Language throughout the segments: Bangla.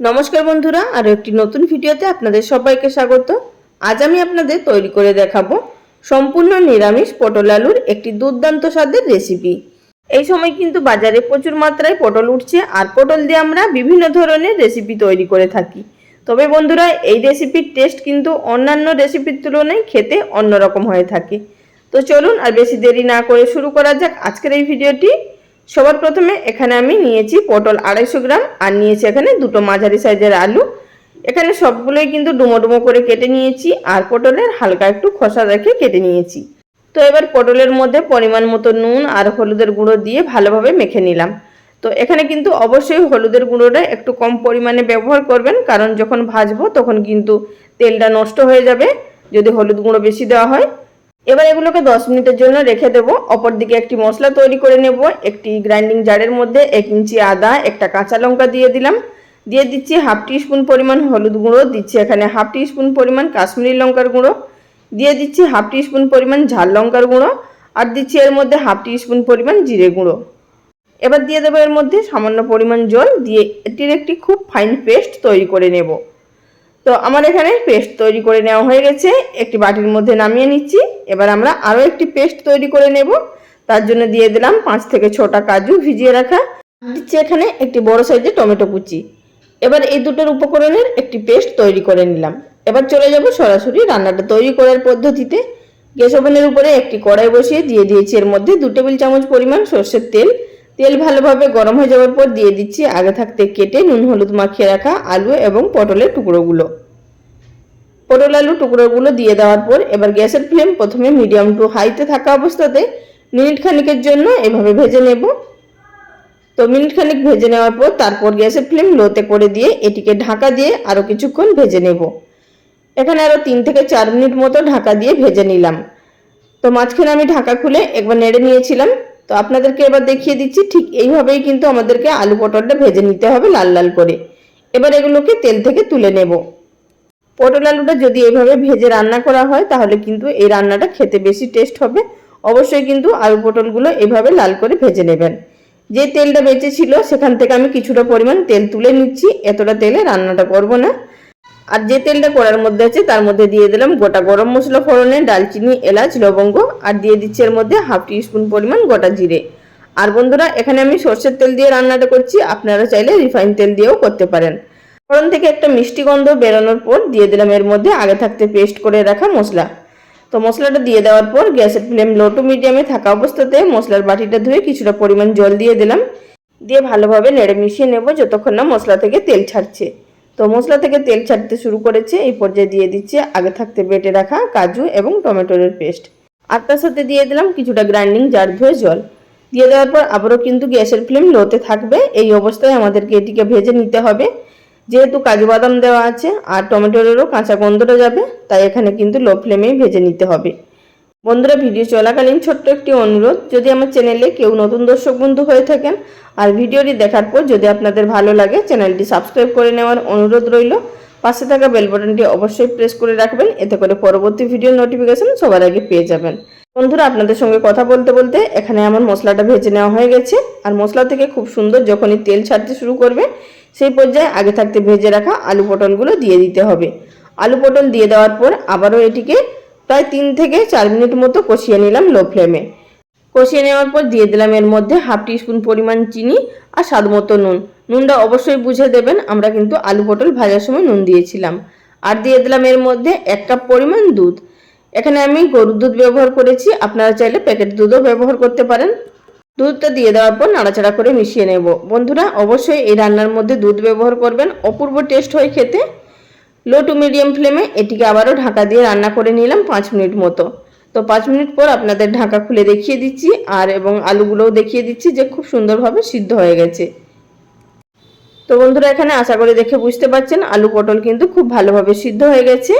নমস্কার বন্ধুরা, আরও একটি নতুন ভিডিওতে আপনাদের সবাইকে স্বাগত। আজ আমি আপনাদের তৈরি করে দেখাবো সম্পূর্ণ নিরামিষ পটল আলুর একটি দুর্দান্ত স্বাদের রেসিপি এই সময় কিন্তু বাজারে প্রচুর মাত্রায় পটল উঠছে, আর পটল দিয়ে আমরা বিভিন্ন ধরনের রেসিপি তৈরি করে থাকি। তবে বন্ধুরা, এই রেসিপির টেস্ট কিন্তু অন্যান্য রেসিপির তুলনায় খেতে অন্যরকম হয়ে থাকে। তো চলুন আর বেশি দেরি না করে শুরু করা যাক আজকের এই ভিডিওটি। সবার প্রথমে এখানে আমি নিয়েছি পটল আড়াইশো গ্রাম আর নিয়েছি এখানে দুটো মাঝারি সাইজের আলু। এখানে সবগুলোই কিন্তু ডুমো ডুমো করে কেটে নিয়েছি আর পটলের হালকা একটু খোসা রেখে কেটে নিয়েছি। তো এবার পটলের মধ্যে পরিমাণ মতো নুন আর হলুদের গুঁড়ো দিয়ে ভালোভাবে মেখে নিলাম। তো এখানে কিন্তু অবশ্যই হলুদের গুঁড়োটা একটু কম পরিমাণে ব্যবহার করবেন, কারণ যখন ভাজবো তখন কিন্তু তেলটা নষ্ট হয়ে যাবে। যদি হলুদ গুঁড়ো বেশি দেওয়া হয় এবার এগুলোকে দশ মিনিটের জন্য রেখে দেবো। অপর দিকে একটি মশলা তৈরি করে নেব। একটি গ্রাইন্ডিং জারের মধ্যে এক ইঞ্চি আদা, একটা কাঁচা লঙ্কা দিয়ে দিলাম। দিয়ে দিচ্ছি হাফ টি স্পুন পরিমাণ হলুদ গুঁড়ো। দিচ্ছি এখানে হাফ টি স্পুন পরিমাণ কাশ্মীরি লঙ্কার গুঁড়ো। দিয়ে দিচ্ছি হাফ টি স্পুন পরিমাণ ঝাল লঙ্কার গুঁড়ো। আর দিচ্ছি এর মধ্যে হাফ টি স্পুন পরিমাণ জিরে গুঁড়ো। এবার দিয়ে দেবো এর মধ্যে সামান্য পরিমাণ জল। দিয়ে এটির একটি খুব ফাইন পেস্ট তৈরি করে নেব। তো আমার এখানে পেস্ট তৈরি করে নেওয়া হয়ে গেছে। একটি বাটির মধ্যে নামিয়ে নিচ্ছি। এবার আমরা আরও একটি পেস্ট তৈরি করে নেব। তার জন্য দিয়ে দিলাম পাঁচ থেকে ছটা কাজু ভিজিয়ে রাখা। দিচ্ছি এখানে একটি বড় সাইজের টমেটো কুচি। এবার এই দুটোর উপকরণের একটি পেস্ট তৈরি করে নিলাম। এবার চলে যাব সরাসরি রান্নাটা তৈরি করার পদ্ধতিতে। গ্যাস ওভেনের উপরে একটি কড়াই বসিয়ে দিয়ে দিয়েছি। এর মধ্যে দু টেবিল চামচ পরিমাণ সর্ষের তেল। তেল ভালোভাবে গরম হয়ে যাওয়ার পর দিয়ে দিচ্ছি আগে থাকতে কেটে নুন, হলুদ মাখিয়ে রাখা আলু এবং পটলের টুকরোগুলো। পটল আলু টুকরোগুলো দিয়ে দেওয়ার পর এবার গ্যাসের ফ্লেম প্রথমে মিডিয়াম টু হাইতে থাকা অবস্থাতে মিনিট খানিকের জন্য এভাবে ভেজে নেব। তো মিনিট খানিক ভেজে নেওয়ার পর তারপর গ্যাসের ফ্লেম লোতে করে দিয়ে এটিকে ঢাকা দিয়ে আরও কিছুক্ষণ ভেজে নেব। এখানে আরও তিন থেকে চার মিনিট মতো ঢাকা দিয়ে ভেজে নিলাম। তো মাঝখানে আমি ঢাকা খুলে একবার নেড়ে নিয়েছিলাম। তো আপনাদেরকে এবার দেখিয়ে দিচ্ছি, ঠিক এইভাবেই কিন্তু আমাদেরকে আলু পটলটা ভেজে নিতে হবে লাল লাল করে। এবার এগুলোকে তেল থেকে তুলে নেব। পটল আলুটা যদি এইভাবে ভেজে রান্না করা হয়, তাহলে কিন্তু এই রান্নাটা খেতে বেশি টেস্ট হবে। অবশ্যই কিন্তু আলু পটলগুলো এভাবে লাল করে ভেজে নেবেন। যে তেলটা বেঁচে ছিল, সেখান থেকে আমি কিছুটা পরিমাণ তেল তুলে নিচ্ছি। এতটা তেলে রান্নাটা করব না। আর যে তেলটা কড়ার মধ্যে আছে, তার মধ্যে দিয়ে দিলাম গোটা গরম মশলা ফোড়নে, ডালচিনি, এলাচ, লবঙ্গ, আর দিয়ে দিচ্ছি এর মধ্যে হাফ টি স্পুন পরিমাণ গোটা জিরে। আর বন্ধুরা, এখানে আমি সর্ষের তেল দিয়ে রান্নাটা করছি, আপনারা চাইলে রিফাইন তেল দিয়েও করতে পারেন। ফোড়ন থেকে একটা মিষ্টি গন্ধ বেরোনোর পর দিয়ে দিলাম এর মধ্যে আগে থাকতে পেস্ট করে রাখা মশলা। তো মশলাটা দিয়ে দেওয়ার পর গ্যাসের ফ্লেম লো টু মিডিয়ামে থাকা অবস্থাতে মশলার বাটিটা ধুয়ে কিছুটা পরিমাণ জল দিয়ে দিলাম। দিয়ে ভালোভাবে নেড়ে মিশিয়ে নেব যতক্ষণ না মশলা থেকে তেল ছাড়ছে। তো মশলা থেকে তেল ছাড়তে শুরু করেছে। এই পর্যায়ে দিয়ে দিচ্ছে আগে থাকতে বেটে রাখা কাজু এবং টমেটোরের পেস্ট। আর তার সাথে দিয়ে দিলাম কিছুটা গ্রাইন্ডিং জার ধুয়ে জল। দিয়ে দেওয়ার পর আবারও কিন্তু গ্যাসের ফ্লেম লোতে থাকবে। এই অবস্থায় আমাদেরকে এটিকে ভেজে নিতে হবে। যেহেতু কাজু বাদাম দেওয়া আছে আর টমেটোরেরও কাঁচা গন্ধটা যাবে, তাই এখানে কিন্তু লো ফ্লেমেই ভেজে নিতে হবে। বন্ধুরা, ভিডিও চলাকালীন ছোট্ট একটি অনুরোধ, যদি আমার চ্যানেলে কেউ নতুন দর্শক বন্ধু হয়ে থাকেন, আর ভিডিওটি দেখার পর যদি আপনাদের ভালো লাগে, চ্যানেলটি সাবস্ক্রাইব করে নেওয়ার অনুরোধ রইল। পাশে থাকা বেল বাটনটি অবশ্যই প্রেস করে রাখবেন, এতে করে পরবর্তী ভিডিওর নোটিফিকেশন সবার আগে পেয়ে যাবেন। বন্ধুরা, আপনাদের সঙ্গে কথা বলতে বলতে এখানে আমার মশলাটা ভেজে নেওয়া হয়ে গেছে, আর মশলা থেকে খুব সুন্দর যখনই তেল ছাড়তে শুরু করবে, সেই পর্যায়ে আগে থাকতে ভেজে রাখা আলু পটলগুলো দিয়ে দিতে হবে। আলু পটল দিয়ে দেওয়ার পর আবারও এটিকে প্রায় তিন থেকে চার মিনিট মতো কষিয়ে নিলাম লো ফ্লেমে। কষিয়ে নেওয়ার পর দিয়ে দিলাম এর মধ্যে হাফ টিস্পুন পরিমাণ চিনি আর স্বাদ মতো নুন। নুনটা অবশ্যই বুঝে দেবেন, আমরা কিন্তু আলু পটল ভাজার সময় নুন দিয়েছিলাম। আর দিয়ে দিলাম এর মধ্যে এক কাপ পরিমাণ দুধ। এখানে আমি গরুর দুধ ব্যবহার করেছি, আপনারা চাইলে প্যাকেট দুধও ব্যবহার করতে পারেন। দুধটা দিয়ে দেওয়ার পর নাড়াচাড়া করে মিশিয়ে নেব। বন্ধুরা, অবশ্যই এই রান্নার মধ্যে দুধ ব্যবহার করবেন। অপূর্ব টেস্ট হয় খেতে। লো টু মিডিয়াম ফ্লেমে এটিকে আবারও ঢাকা দিয়ে রান্না করে নিলাম পাঁচ মিনিট মতো। তো পাঁচ মিনিট পর আপনাদের ঢাকা খুলে দেখিয়ে দিচ্ছি আর এবং আলুগুলোও দেখিয়ে দিচ্ছি যে খুব সুন্দরভাবে সিদ্ধ হয়ে গেছে। তো বন্ধুরা, এখানে আশা করে দেখে বুঝতে পারছেন, আলু পটল কিন্তু খুব ভালোভাবে সিদ্ধ হয়ে গেছে।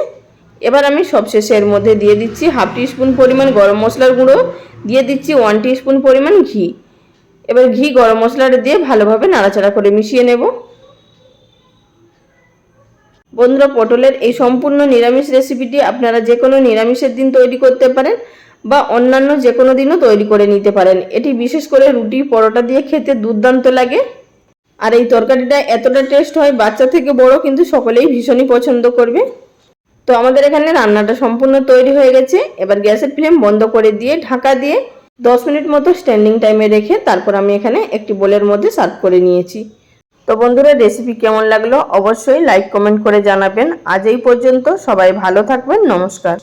এবার আমি সবশেষে এর মধ্যে দিয়ে দিচ্ছি হাফ টি স্পুন পরিমাণ গরম মশলার গুঁড়ো, দিয়ে দিচ্ছি ওয়ান টি স্পুন পরিমাণ ঘি। এবার ঘি গরম মশলাটা দিয়ে ভালোভাবে নাড়াচাড়া করে মিশিয়ে নেব। বন্ধুরা, পটলের এই সম্পূর্ণ নিরামিষ রেসিপিটি আপনারা যে কোনো নিরামিষের দিন তৈরি করতে পারেন বা অন্যান্য যে কোনো দিনও তৈরি করে নিতে পারেন। এটি বিশেষ করে রুটি, পরোটা দিয়ে খেতে দুর্দান্ত লাগে। আর এই তরকারিটা এতটা টেস্ট হয়, বাচ্চা থেকে বড় কিন্তু সকলেই ভীষণই পছন্দ করবে। তো আমাদের এখানে রান্নাটা সম্পূর্ণ তৈরি হয়ে গেছে। এবার গ্যাসের ফ্লেম বন্ধ করে দিয়ে, ঢাকা দিয়ে দশ মিনিট মতো স্ট্যান্ডিং টাইমে রেখে তারপর আমি এখানে একটি বোলের মধ্যে সার্ভ করে নিয়েছি। তো বন্ধুরা রেসিপি কেমন লাগল? অবশ্যই লাইক কমেন্ট করে জানাবেন। আজ এই পর্যন্ত সবাই ভালো থাকবেন। নমস্কার।